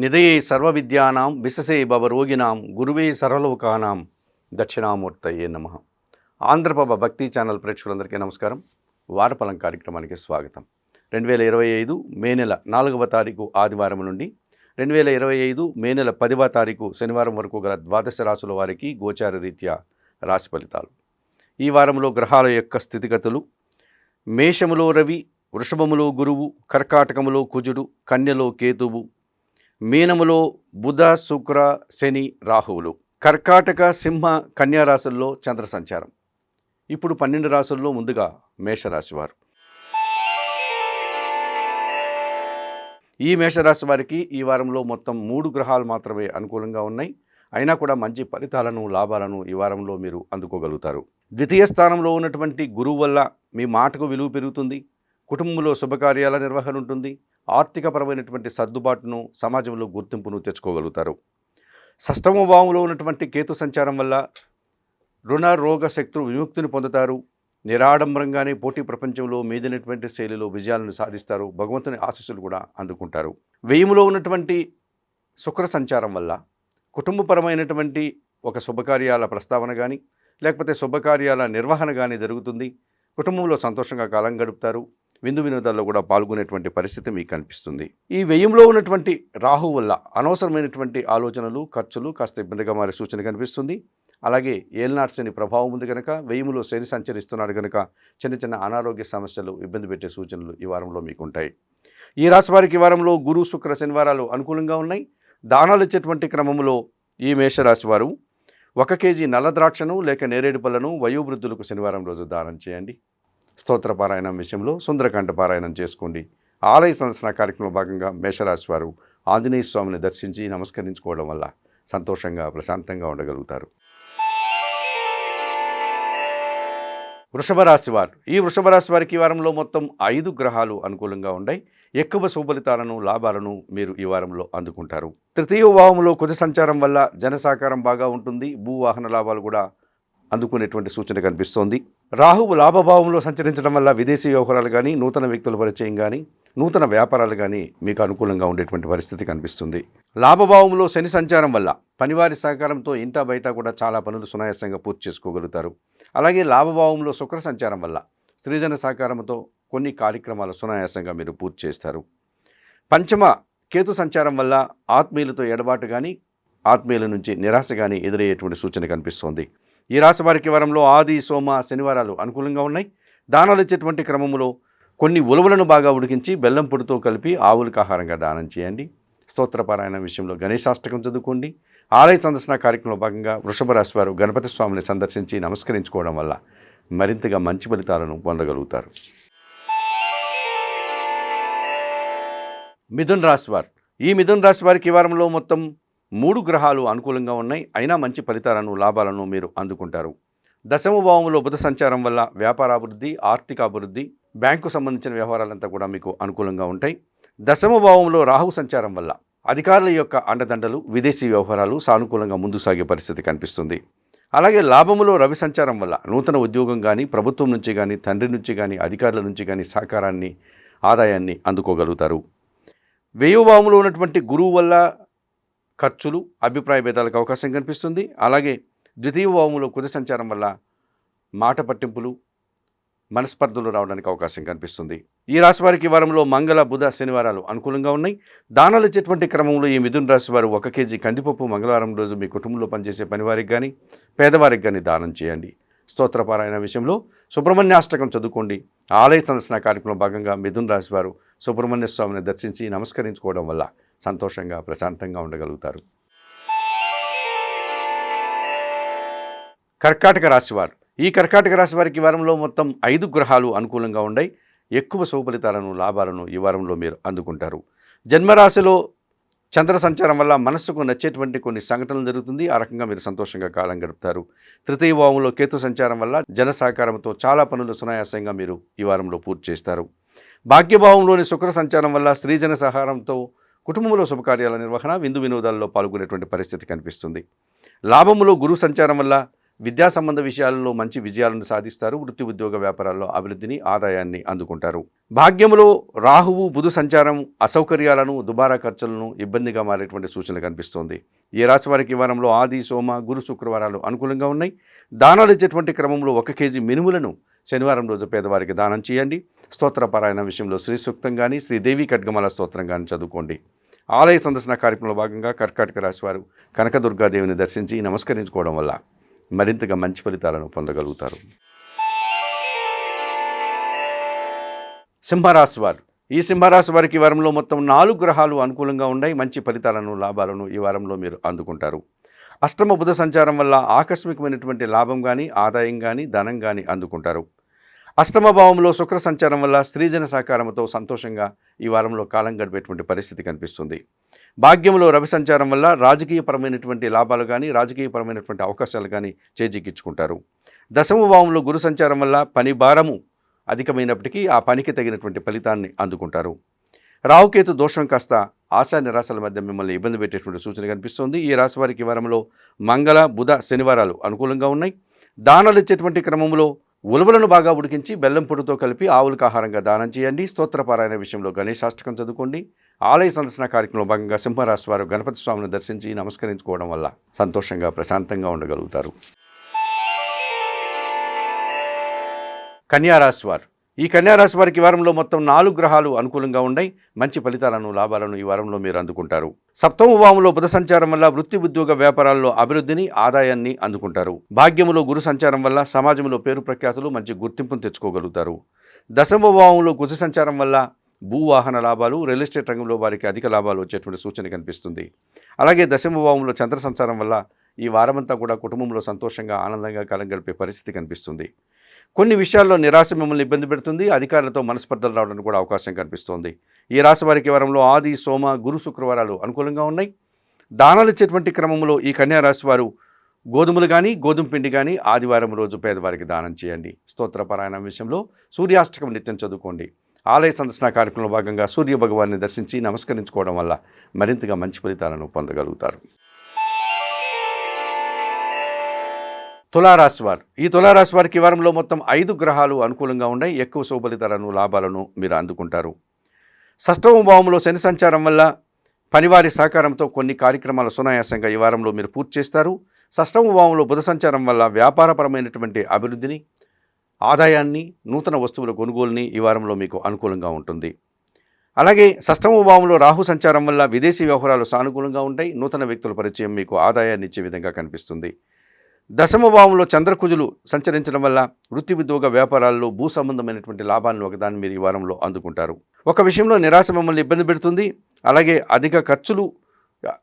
నిధయే సర్వవిద్యానాం విశసే భవరోగినాం గురువే సర్వలోకానాం దక్షిణామూర్తయే నమ. ఆంధ్రప్రభ భక్తి ఛానల్ ప్రేక్షకులందరికీ నమస్కారం. వారఫలం కార్యక్రమానికి స్వాగతం. రెండు వేల ఇరవై ఐదు మే నెల నాలుగవ తారీఖు ఆదివారం నుండి రెండు వేల ఇరవై ఐదు మే నెల పదివ తారీఖు శనివారం వరకు గల ద్వాదశ రాసుల వారికి గోచార రీత్యా రాశి ఫలితాలు. ఈ వారంలో గ్రహాల యొక్క స్థితిగతులు మేషములో రవి వృషభములో గురువు కర్కాటకములో కుజుడు కన్యలో కేతువు మీనములో బుధ శుక్ర శని రాహువులు. కర్కాటక సింహ కన్యారాశుల్లో చంద్ర సంచారం. ఇప్పుడు పన్నెండు రాశుల్లో ముందుగా మేషరాశి వారు. ఈ మేషరాశి వారికి ఈ వారంలో మొత్తం మూడు గ్రహాలు మాత్రమే అనుకూలంగా ఉన్నాయి. అయినా కూడా మంచి ఫలితాలను లాభాలను ఈ వారంలో మీరు అందుకోగలుగుతారు. ద్వితీయ స్థానంలో ఉన్నటువంటి గురువు వల్ల మీ మాటకు విలువ పెరుగుతుంది. కుటుంబంలో శుభకార్యాల నిర్వహణ ఉంటుంది. ఆర్థికపరమైనటువంటి సర్దుబాటును సమాజంలో గుర్తింపును తెచ్చుకోగలుగుతారు. సష్టమ భావంలో ఉన్నటువంటి కేతు సంచారం వల్ల రుణ రోగ శక్తులు విముక్తిని పొందుతారు. నిరాడంబరంగానే పోటీ ప్రపంచంలో మీదినటువంటి శైలిలో విజయాలను సాధిస్తారు. భగవంతుని ఆశీస్సులు కూడా అందుకుంటారు. వ్యయంలో ఉన్నటువంటి శుక్ర సంచారం వల్ల కుటుంబపరమైనటువంటి ఒక శుభకార్యాల ప్రస్తావన కానీ లేకపోతే శుభకార్యాల నిర్వహణ కానీ జరుగుతుంది. కుటుంబంలో సంతోషంగా కాలం గడుపుతారు. విందు వినోదాల్లో కూడా పాల్గొనేటువంటి పరిస్థితి మీకు కనిపిస్తుంది. ఈ వ్యయంలో ఉన్నటువంటి రాహు వల్ల అనవసరమైనటువంటి ఆలోచనలు ఖర్చులు కాస్త ఇబ్బందిగా మారే సూచన కనిపిస్తుంది. అలాగే ఏల్నాట్ శని ప్రభావం ఉంది కనుక వెయ్యిములో శని సంచరిస్తున్నాడు కనుక చిన్న చిన్న అనారోగ్య సమస్యలు ఇబ్బంది పెట్టే సూచనలు ఈ వారంలో మీకు ఉంటాయి ఈ రాశి వారికి ఈ వారంలో గురు శుక్ర శనివారాలు అనుకూలంగా ఉన్నాయి. దానాలు ఇచ్చేటువంటి క్రమంలో ఈ మేషరాశి వారు ఒక కేజీ నల్ల ద్రాక్షను లేక నేరేడు పళ్ళను వయోవృద్ధులకు శనివారం రోజు దానం చేయండి. స్తోత్ర పారాయణం విషయంలో సుందరకాండ పారాయణం చేసుకోండి. ఆలయ సందర్శన కార్యక్రమంలో భాగంగా మేషరాశి వారు ఆంజనేయ స్వామిని దర్శించి నమస్కరించుకోవడం వల్ల సంతోషంగా ప్రశాంతంగా ఉండగలుగుతారు. వృషభ రాశి వారు. ఈ వృషభ రాశి వారికి ఈ వారంలో మొత్తం ఐదు గ్రహాలు అనుకూలంగా ఉన్నాయి. ఎక్కువ శుభలితాలను లాభాలను మీరు ఈ వారంలో అందుకుంటారు. తృతీయ భావంలో కుజ సంచారం వల్ల జనసాకారం బాగా ఉంటుంది. భూవాహన లాభాలు కూడా అందుకునేటువంటి సూచన కనిపిస్తోంది. రాహువు లాభభావంలో సంచరించడం వల్ల విదేశీ వ్యవహారాలు కానీ నూతన వ్యక్తుల పరిచయం కానీ నూతన వ్యాపారాలు కానీ మీకు అనుకూలంగా ఉండేటువంటి పరిస్థితి కనిపిస్తుంది. లాభభావంలో శని సంచారం వల్ల పనివారి సహకారంతో ఇంటా బయట కూడా చాలా పనులు సునాయాసంగా పూర్తి చేసుకోగలుగుతారు. అలాగే లాభభావంలో శుక్ర సంచారం వల్ల స్త్రీజన సహకారంతో కొన్ని కార్యక్రమాలు సునాయాసంగా మీరు పూర్తి చేస్తారు. పంచమ కేతు సంచారం వల్ల ఆత్మీయులతో ఎడబాటు కానీ ఆత్మీయుల నుంచి నిరాశ కానీ ఎదురయ్యేటువంటి సూచన కనిపిస్తోంది. ఈ రాశి వారికి వారంలో ఆది సోమ శనివారాలు అనుకూలంగా ఉన్నాయి. దానాలు ఇచ్చేటువంటి క్రమంలో కొన్ని ఉలవలను బాగా ఉడికించి బెల్లం పొడితో కలిపి ఆవులకు ఆహారంగా దానం చేయండి. స్తోత్రపారాయణ విషయంలో గణేశాష్టకం చదువుకోండి. ఆలయ సందర్శన కార్యక్రమంలో భాగంగా వృషభ రాశి వారు గణపతి స్వామిని సందర్శించి నమస్కరించుకోవడం వల్ల మరింతగా మంచి ఫలితాలను పొందగలుగుతారు. మిథున్ రాశి వారు. ఈ మిథున్ రాశి వారికి వారంలో మొత్తం మూడు గ్రహాలు అనుకూలంగా ఉన్నాయి. అయినా మంచి ఫలితాలను లాభాలను మీరు అందుకుంటారు. దశమభావంలో బుధ సంచారం వల్ల వ్యాపారాభివృద్ధి ఆర్థిక అభివృద్ధి బ్యాంకు సంబంధించిన వ్యవహారాలంతా కూడా మీకు అనుకూలంగా ఉంటాయి. దశమభావంలో రాహు సంచారం వల్ల అధికారుల యొక్క అండదండలు విదేశీ వ్యవహారాలు సానుకూలంగా ముందు సాగే పరిస్థితి కనిపిస్తుంది. అలాగే లాభములో రవి సంచారం వల్ల నూతన ఉద్యోగం కానీ ప్రభుత్వం నుంచి కానీ తండ్రి నుంచి కానీ అధికారుల నుంచి కానీ సహకారాన్ని ఆదాయాన్ని అందుకోగలుగుతారు. వ్యయభావంలో ఉన్నటువంటి గురువు వల్ల ఖర్చులు అభిప్రాయ భేదాలకు అవకాశం కనిపిస్తుంది. అలాగే ద్వితీయ భావంలో కుజ సంచారం వల్ల మాట పట్టింపులు మనస్పర్ధలు రావడానికి అవకాశం కనిపిస్తుంది. ఈ రాశి వారికి వారంలో మంగళ బుధ శనివారాలు అనుకూలంగా ఉన్నాయి. దానాలు ఇచ్చేటువంటి క్రమంలో ఈ మిథున రాశి వారు ఒక కేజీ కందిపప్పు మంగళవారం రోజు మీ కుటుంబంలో పనిచేసే పనివారికి కానీ పేదవారికి కానీ దానం చేయండి. స్తోత్రపారాయణ విషయంలో సుబ్రహ్మణ్యాష్టకం చదువుకోండి. ఆలయ సందర్శన కార్యక్రమం భాగంగా మిథున రాశి వారు సుబ్రహ్మణ్య స్వామిని దర్శించి నమస్కరించుకోవడం వల్ల సంతోషంగా ప్రశాంతంగా ఉండగలుగుతారు. కర్కాటక రాశివారు ఈ కర్కాటక రాశి వారికి ఈ వారంలో మొత్తం ఐదు గ్రహాలు అనుకూలంగా ఉన్నాయి ఎక్కువ శుభఫలితాలను లాభాలను ఈ వారంలో మీరు అందుకుంటారు. జన్మరాశిలో చంద్ర సంచారం వల్ల మనస్సుకు నచ్చేటువంటి కొన్ని సంఘటనలు జరుగుతుంది. ఆ రకంగా మీరు సంతోషంగా కాలం గడుపుతారు. తృతీయ భావంలో కేతు సంచారం వల్ల జన సహకారంతో చాలా పనులు సునాయాసంగా మీరు ఈ వారంలో పూర్తి చేస్తారు. భాగ్యభావంలోని శుక్ర సంచారం వల్ల స్త్రీజన సహారంతో కుటుంబంలో శుభకార్యాల నిర్వహణ విందు వినోదాల్లో పాల్గొనేటువంటి పరిస్థితి కనిపిస్తుంది. లాభములో గురు సంచారం వల్ల విద్యా సంబంధ విషయాలలో మంచి విజయాలను సాధిస్తారు. వృత్తి ఉద్యోగ వ్యాపారాల్లో అభివృద్ధిని ఆదాయాన్ని అందుకుంటారు. భాగ్యములో రాహువు బుధు సంచారం అసౌకర్యాలను దుబారా ఖర్చులను ఇబ్బందిగా మారేటువంటి సూచనలు కనిపిస్తోంది. ఈ రాశి వారికి ఈ వారంలో ఆది సోమ గురు శుక్రవారాలు అనుకూలంగా ఉన్నాయి. దానాలు ఇచ్చేటువంటి క్రమంలో ఒక కేజీ మినుములను శనివారం రోజు పేదవారికి దానం చేయండి. స్తోత్రపారాయణ విషయంలో శ్రీ సూక్తం కానీ శ్రీదేవి కడ్గమల స్తోత్రం కానీ చదువుకోండి. ఆలయ సందర్శన కార్యక్రమంలో భాగంగా కర్కాటక రాశివారు కనకదుర్గాదేవిని దర్శించి నమస్కరించుకోవడం వల్ల మరింతగా మంచి ఫలితాలను పొందగలుగుతారు. సింహరాశి వారు. ఈ సింహరాశి వారికి వారంలో మొత్తం నాలుగు గ్రహాలు అనుకూలంగా ఉన్నాయి. మంచి ఫలితాలను లాభాలను ఈ వారంలో మీరు అందుకుంటారు. అష్టమ బుధ సంచారం వల్ల ఆకస్మికమైనటువంటి లాభం కానీ ఆదాయం కానీ ధనం కానీ అందుకుంటారు. అష్టమ భావంలో శుక్ర సంచారం వల్ల స్త్రీజన సహకారంతో సంతోషంగా ఈ వారంలో కాలం గడిపేటువంటి పరిస్థితి కనిపిస్తుంది. భాగ్యంలో రవి సంచారం వల్ల రాజకీయపరమైనటువంటి లాభాలు కానీ రాజకీయపరమైనటువంటి అవకాశాలు కానీ చేజిక్కించుకుంటారు. దశమ భావంలో గురు సంచారం వల్ల పని భారము అధికమైనప్పటికీ ఆ పనికి తగినటువంటి ఫలితాన్ని అందుకుంటారు. రావుకేతు దోషం కాస్త ఆశా నిరాశల మధ్య మిమ్మల్ని ఇబ్బంది పెట్టేటువంటి సూచన కనిపిస్తోంది. ఈ రాశి వారికి వారంలో మంగళ బుధ శనివారాలు అనుకూలంగా ఉన్నాయి. దానాలు ఇచ్చేటువంటి క్రమంలో ఉలవలను బాగా ఉడికించి బెల్లం పొడితో కలిపి ఆవులకు ఆహారంగా దానం చేయండి. స్తోత్రపారాయణ విషయంలో గణేశాష్టకం చదువుకోండి. ఆలయ సందర్శన కార్యక్రమంలో భాగంగా సింహరాశి వారు గణపతి స్వామిని దర్శించి నమస్కరించుకోవడం వల్ల సంతోషంగా ప్రశాంతంగా ఉండగలుగుతారు. కన్యారాశి వారు ఈ కన్యారాశి వారికి వారంలో మొత్తం నాలుగు గ్రహాలు అనుకూలంగా ఉన్నాయి. మంచి ఫలితాలను లాభాలను ఈ వారంలో మీరు అందుకుంటారు. సప్తమ భావంలో బుధ సంచారం వల్ల వృత్తి ఉద్యోగ వ్యాపారాల్లో అభివృద్ధిని ఆదాయాన్ని అందుకుంటారు. భాగ్యములో గురు సంచారం వల్ల సమాజంలో పేరు ప్రఖ్యాతులు మంచి గుర్తింపును తెచ్చుకోగలుగుతారు. దశమ భావంలో కుజ సంచారం వల్ల భూవాహన లాభాలు రియల్ ఎస్టేట్ రంగంలో వారికి అధిక లాభాలు వచ్చేటువంటి సూచన కనిపిస్తుంది. అలాగే దశమ భావంలో చంద్ర సంచారం వల్ల ఈ వారమంతా కూడా కుటుంబంలో సంతోషంగా ఆనందంగా కాలం గడిపే పరిస్థితి కనిపిస్తుంది. కొన్ని విషయాల్లో నిరాశ మిమ్మల్ని ఇబ్బంది పెడుతుంది అధికారులతో మనస్పర్ధలు రావడానికి కూడా అవకాశం కనిపిస్తోంది. ఈ రాశి వారికి వారంలో ఆది సోమ గురు శుక్రవారాలు అనుకూలంగా ఉన్నాయి. దానాలు ఇచ్చేటువంటి క్రమంలో ఈ కన్యా రాశి వారు గోధుమలు కానీ గోధుమ పిండి కానీ ఆదివారం రోజు పేదవారికి దానం చేయండి. స్తోత్రపారాయణ విషయంలో సూర్యాష్టకం నిత్యం చదువుకోండి. ఆలయ సందర్శన కార్యక్రమంలో భాగంగా సూర్య భగవాన్ని దర్శించి నమస్కరించుకోవడం వల్ల మరింతగా మంచి ఫలితాలను పొందగలుగుతారు. తులారాశి వారు. ఈ తులారాశి వారికి ఈ వారంలో మొత్తం ఐదు గ్రహాలు అనుకూలంగా ఉన్నాయి. ఎక్కువ శుభలితాలను లాభాలను మీరు అందుకుంటారు. షష్టమ భావంలో శని సంచారం వల్ల పనివారి సహకారంతో కొన్ని కార్యక్రమాలు సునాయాసంగా ఈ వారంలో మీరు పూర్తి చేస్తారు. షష్టమ భావంలో బుధ సంచారం వల్ల వ్యాపారపరమైనటువంటి అభివృద్ధిని ఆదాయాన్ని నూతన వస్తువుల కొనుగోలుని ఈ వారంలో మీకు అనుకూలంగా ఉంటుంది. అలాగే షష్టమ భావంలో రాహు సంచారం వల్ల విదేశీ వ్యవహారాలు సానుకూలంగా ఉంటాయి. నూతన వ్యక్తుల పరిచయం మీకు ఆదాయాన్ని ఇచ్చే విధంగా కనిపిస్తుంది. దశమభావంలో చంద్రకుజులు సంచరించడం వల్ల వృత్తి ఉద్యోగ వ్యాపారాల్లో భూ సంబంధమైనటువంటి లాభాలను ఒకదాన్ని మీరు ఈ వారంలో అందుకుంటారు. ఒక విషయంలో నిరాశ మిమ్మల్ని ఇబ్బంది పెడుతుంది. అలాగే అధిక ఖర్చులు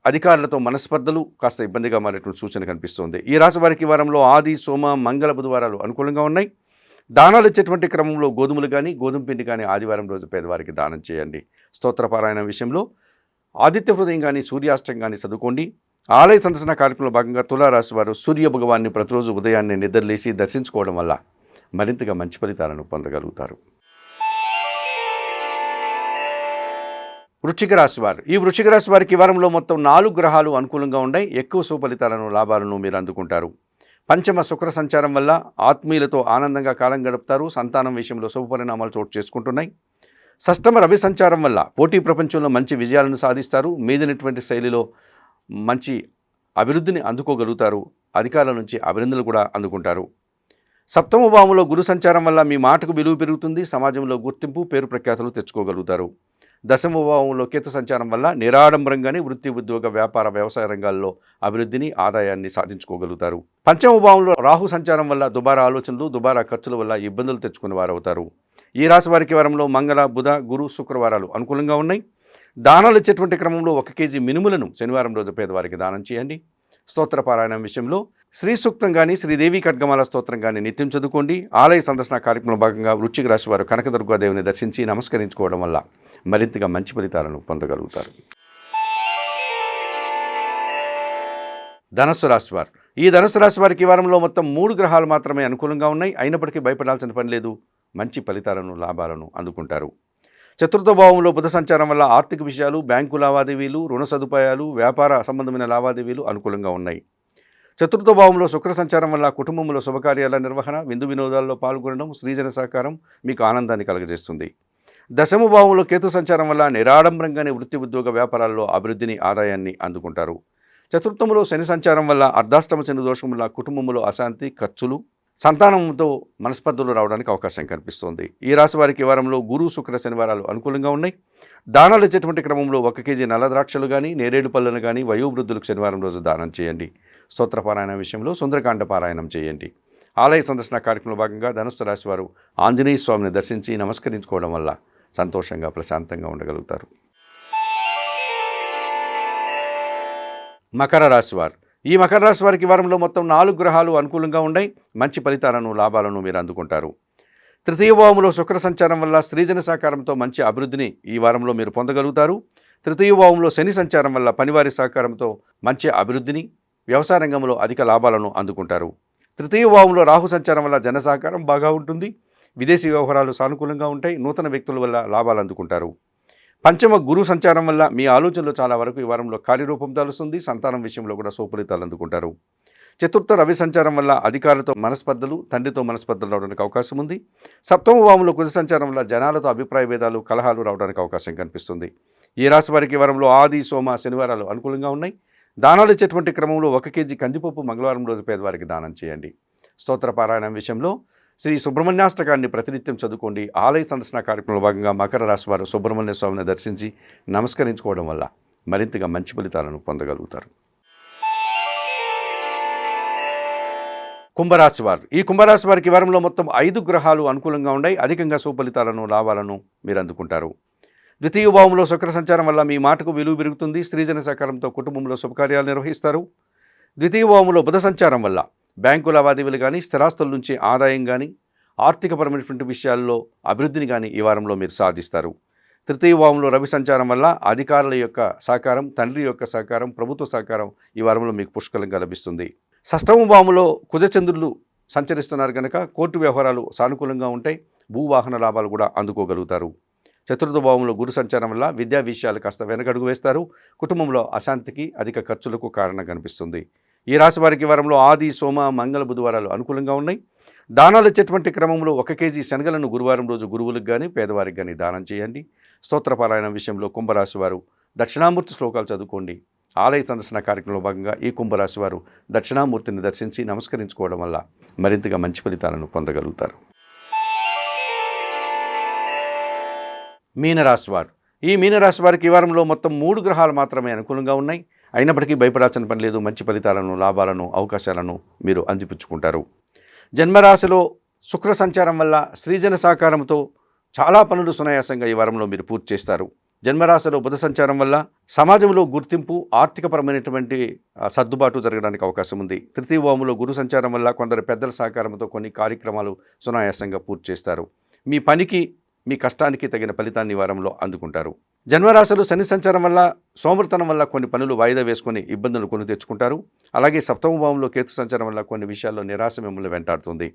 అధికారులతో మనస్పర్ధలు కాస్త ఇబ్బందిగా మారేటువంటి సూచన కనిపిస్తుంది. ఈ రాశి వారికి వారంలో ఆది సోమ మంగళ బుధవారాలు అనుకూలంగా ఉన్నాయి. దానాలు ఇచ్చేటువంటి క్రమంలో గోధుమలు కానీ గోధుమ పిండి కానీ ఆదివారం రోజు పేదవారికి దానం చేయండి. స్తోత్రపారాయణ విషయంలో ఆదిత్య హృదయం కానీ సూర్యాష్టం కానీ చదువుకోండి. ఆలయ సందర్శన కార్యక్రమంలో భాగంగా తులారాశి వారు సూర్య భగవాన్ని ప్రతిరోజు ఉదయాన్నే నిద్రలేసి దర్శించుకోవడం వల్ల మరింతగా మంచి ఫలితాలను పొందగలుగుతారు. వృశ్చిక రాశి వారు. ఈ వృశ్చిక రాశి వారికి వారంలో మొత్తం నాలుగు గ్రహాలు అనుకూలంగా ఉన్నాయి. ఎక్కువ సుఫలితాలను లాభాలను మీరు అందుకుంటారు. పంచమ శుక్ర సంచారం వల్ల ఆత్మీయులతో ఆనందంగా కాలం గడుపుతారు. సంతానం విషయంలో శుభపరిణామాలు చోటు చేసుకుంటున్నాయి. సష్టమ రవి సంచారం వల్ల పోటీ ప్రపంచంలో మంచి విజయాలను సాధిస్తారు. మీదినటువంటి శైలిలో మంచి అభివృద్ధిని అందుకోగలుగుతారు. అధికారుల నుంచి అభినందనలు కూడా అందుకుంటారు. సప్తమ భావంలో గురు సంచారం వల్ల మీ మాటకు విలువ పెరుగుతుంది. సమాజంలో గుర్తింపు పేరు ప్రఖ్యాతులు తెచ్చుకోగలుగుతారు. దశమ భావంలో కేతు సంచారం వల్ల నిరాడంబరంగానే వృత్తి ఉద్యోగ వ్యాపార వ్యవసాయ రంగాల్లో అభివృద్ధిని ఆదాయాన్ని సాధించుకోగలుగుతారు. పంచమ భావంలో రాహు సంచారం వల్ల దుబారా ఆలోచనలు దుబారా ఖర్చుల వల్ల ఇబ్బందులు తెచ్చుకునే వారు అవుతారు ఈ రాశి వారికి వారంలో మంగళ బుధ గురు శుక్రవారాలు అనుకూలంగా ఉన్నాయి. దానాలు ఇచ్చేటువంటి క్రమంలో ఒక కేజీ మినుములను శనివారం రోజు పేదవారికి దానం చేయండి. స్తోత్ర పారాయణం విషయంలో శ్రీ సూక్తం కానీ శ్రీదేవి ఖడ్గమాల స్తోత్రం కానీ నిత్యం చదువుకోండి. ఆలయ సందర్శన కార్యక్రమంలో భాగంగా వృశ్చిక రాశి వారు కనకదుర్గాదేవిని దర్శించి నమస్కరించుకోవడం వల్ల మరింతగా మంచి ఫలితాలను పొందగలుగుతారు. ధనస్సు రాశి వారు. ఈ ధనస్సు రాశి వారికి ఈ వారంలో మొత్తం మూడు గ్రహాలు మాత్రమే అనుకూలంగా ఉన్నాయి. అయినప్పటికీ భయపడాల్సిన పని లేదు. మంచి ఫలితాలను లాభాలను అందుకుంటారు. చతుర్థ భావంలో బుధ సంచారం వల్ల ఆర్థిక విషయాలు బ్యాంకు లావాదేవీలు రుణ సదుపాయాలు వ్యాపార సంబంధమైన లావాదేవీలు అనుకూలంగా ఉన్నాయి. చతుర్థ భావంలో శుక్ర సంచారం వల్ల కుటుంబంలో శుభకార్యాల నిర్వహణ విందు వినోదాల్లో పాల్గొనడం శ్రీజన సహకారం మీకు ఆనందాన్ని కలగజేస్తుంది. దశమ భావంలో కేతు సంచారం వల్ల నిరాడంబరంగానే వృత్తి ఉద్యోగ వ్యాపారాల్లో అభివృద్ధిని ఆదాయాన్ని అందుకుంటారు. చతుర్థంలో శని సంచారం వల్ల అర్ధాష్టమ శని దోషం వల్ల కుటుంబంలో అశాంతి ఖర్చులు సంతానంతో మనస్పర్ధలు రావడానికి అవకాశం కనిపిస్తోంది. ఈ రాశి వారికి వారంలో గురు శుక్ర శనివారాలు అనుకూలంగా ఉన్నాయి. దానాలు ఇచ్చేటువంటి క్రమంలో ఒక కేజీ నల్ల ద్రాక్షలు కానీ నేరేడు పళ్ళను కానీ వయోవృద్ధులకు శనివారం రోజు దానం చేయండి. స్తోత్రపారాయణ విషయంలో సుందరకాండ పారాయణం చేయండి. ఆలయ సందర్శన కార్యక్రమంలో భాగంగా ధనుస్సు రాశి వారు ఆంజనేయ స్వామిని దర్శించి నమస్కరించుకోవడం వల్ల సంతోషంగా ప్రశాంతంగా ఉండగలుగుతారు. మకర రాశివారు ఈ మకర రాశి వారికి వారంలో మొత్తం నాలుగు గ్రహాలు అనుకూలంగా ఉన్నాయి. మంచి ఫలితాలను లాభాలను మీరు అందుకుంటారు. తృతీయ భావంలో శుక్ర సంచారం వల్ల స్త్రీజన సహకారంతో మంచి అభివృద్ధిని ఈ వారంలో మీరు పొందగలుగుతారు. తృతీయ భావంలో శని సంచారం వల్ల పనివారి సహకారంతో మంచి అభివృద్ధిని వ్యవసాయ రంగంలో అధిక లాభాలను అందుకుంటారు. తృతీయ భావంలో రాహు సంచారం వల్ల జన సహకారం బాగా ఉంటుంది. విదేశీ వ్యవహారాలు సానుకూలంగా ఉంటాయి. నూతన వ్యక్తుల వల్ల లాభాలు అందుకుంటారు. పంచమ గురు సంచారం వల్ల మీ ఆలోచనలు చాలా వరకు ఈ వారంలో కార్యరూపం దాలుస్తుంది సంతానం విషయంలో కూడా సోపలితాలు అందుకుంటారు. చతుర్థ రవి సంచారం వల్ల అధికారులతో మనస్పర్ధలు తండ్రితో మనస్పర్ధలు రావడానికి అవకాశం ఉంది. సప్తమ భావంలో కుజ సంచారం వల్ల జనాలతో అభిప్రాయ భేదాలు కలహాలు రావడానికి అవకాశం కనిపిస్తుంది. ఈ రాశి వారికి వారంలో ఆది సోమ శనివారాలు అనుకూలంగా ఉన్నాయి. దానాలు ఇచ్చేటువంటి క్రమంలో ఒక కేజీ కందిపప్పు మంగళవారం రోజు పేదవారికి దానం చేయండి. స్తోత్ర పారాయణం విషయంలో శ్రీ సుబ్రహ్మణ్యాష్టకాన్ని ప్రతినిత్యం చదువుకోండి. ఆలయ సందర్శన కార్యక్రమంలో భాగంగా మకర రాశి వారు సుబ్రహ్మణ్య స్వామిని దర్శించి నమస్కరించుకోవడం వల్ల మరింతగా మంచి ఫలితాలను పొందగలుగుతారు. కుంభరాశి వారు. ఈ కుంభరాశి వారికి వారంలో మొత్తం ఐదు గ్రహాలు అనుకూలంగా ఉన్నాయి. అధికంగా సుఫలితాలను లాభాలను మీరు అందుకుంటారు. ద్వితీయ భావంలో శుక్ర సంచారం వల్ల మీ మాటకు విలువ పెరుగుతుంది. స్త్రీజన సహకారంతో కుటుంబంలో శుభకార్యాలు నిర్వహిస్తారు. ద్వితీయ భావంలో బుధ సంచారం వల్ల బ్యాంకు లావాదేవీలు కానీ స్థిరాస్తుల నుంచి ఆదాయం కానీ ఆర్థికపరమైనటువంటి విషయాల్లో అభివృద్ధిని కానీ ఈ వారంలో మీరు సాధిస్తారు. తృతీయ భావంలో రవి సంచారం వల్ల అధికారుల యొక్క సహకారం తండ్రి యొక్క సహకారం ప్రభుత్వ సహకారం ఈ వారంలో మీకు పుష్కలంగా లభిస్తుంది. షష్టమ భావంలో కుజచంద్రులు సంచరిస్తున్నారు కనుక కోర్టు వ్యవహారాలు సానుకూలంగా ఉంటాయి. భూవాహన లాభాలు కూడా అందుకోగలుగుతారు. చతుర్థ భావంలో గురు సంచారం వల్ల విద్యా విషయాలు కాస్త వెనకడుగు వేస్తారు. కుటుంబంలో అశాంతికి అధిక ఖర్చులకు కారణం కనిపిస్తుంది. ఈ రాశి వారికి వారంలో ఆది సోమ మంగళ బుధవారాలు అనుకూలంగా ఉన్నాయి. దానాలు ఇచ్చేటువంటి క్రమంలో ఒక కేజీ శనగలను గురువారం రోజు గురువులకు కానీ పేదవారికి కానీ దానం చేయండి. స్తోత్రపారాయణ విషయంలో కుంభరాశి వారు దక్షిణామూర్తి శ్లోకాలు చదువుకోండి. ఆలయ సందర్శన కార్యక్రమంలో భాగంగా ఈ కుంభరాశి వారు దక్షిణామూర్తిని దర్శించి నమస్కరించుకోవడం వల్ల మరింతగా మంచి ఫలితాలను పొందగలుగుతారు. మీనరాశి వారు. ఈ మీనరాశి వారికి ఈ వారంలో మొత్తం మూడు గ్రహాలు మాత్రమే అనుకూలంగా ఉన్నాయి. అయినప్పటికీ భయపడాల్సిన పని లేదు. మంచి ఫలితాలను లాభాలను అవకాశాలను మీరు అందిపుచ్చుకుంటారు. జన్మరాశిలో శుక్ర సంచారం వల్ల శ్రీజన సహకారంతో చాలా పనులు సునాయాసంగా ఈ వారంలో మీరు పూర్తి చేస్తారు. జన్మరాశిలో బుధ సంచారం వల్ల సమాజంలో గుర్తింపు ఆర్థికపరమైనటువంటి సర్దుబాటు జరగడానికి అవకాశం ఉంది. తృతీయ వాములో గురు సంచారం వల్ల కొందరు పెద్దల సహకారంతో కొన్ని కార్యక్రమాలు సునాయాసంగా పూర్తి చేస్తారు. మీ పనికి మీ కష్టానికి తగిన ఫలితాన్ని వారంలో అందుకుంటారు. జన్మరాశులు శని సంచారం వల్ల సోమర్తనం వల్ల కొన్ని పనులు వాయిదా వేసుకుని ఇబ్బందులు కొని తెచ్చుకుంటారు. అలాగే సప్తమ భావంలో కేతు సంచారం వల్ల కొన్ని విషయాల్లో నిరాశ మిమ్మల్ని వెంటాడుతుంది.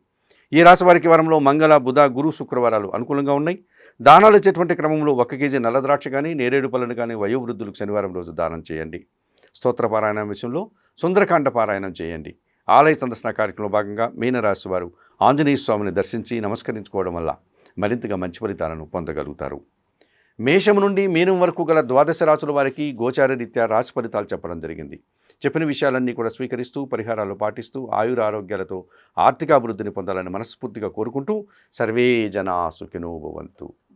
ఈ రాశి వారికి వారంలో మంగళ బుధ గురు శుక్రవారాలు అనుకూలంగా ఉన్నాయి. దానాలు ఇచ్చేటువంటి క్రమంలో ఒక కేజీ నల్ల ద్రాక్ష కానీ నేరేడు పళ్ళను కానీ వయోవృద్ధులకు శనివారం రోజు దానం చేయండి. స్తోత్ర పారాయణం విషయంలో సుందరకాండ పారాయణం చేయండి. ఆలయ సందర్శన కార్యక్రమంలో భాగంగా మీనరాశి వారు ఆంజనేయ స్వామిని దర్శించి నమస్కరించుకోవడం వల్ల మరింతగా మంచి ఫలితాలను పొందగలుగుతారు. మేషము నుండి మీనం వరకు గల ద్వాదశ రాసుల వారికి గోచారరీత్యా రాశి ఫలితాలు చెప్పడం జరిగింది. చెప్పిన విషయాలన్నీ కూడా స్వీకరిస్తూ పరిహారాలు పాటిస్తూ ఆయుర ఆరోగ్యాలతో ఆర్థిక అభివృద్ధిని పొందాలని మనస్ఫూర్తిగా కోరుకుంటూ సర్వే జనా సుఖినోభవంతు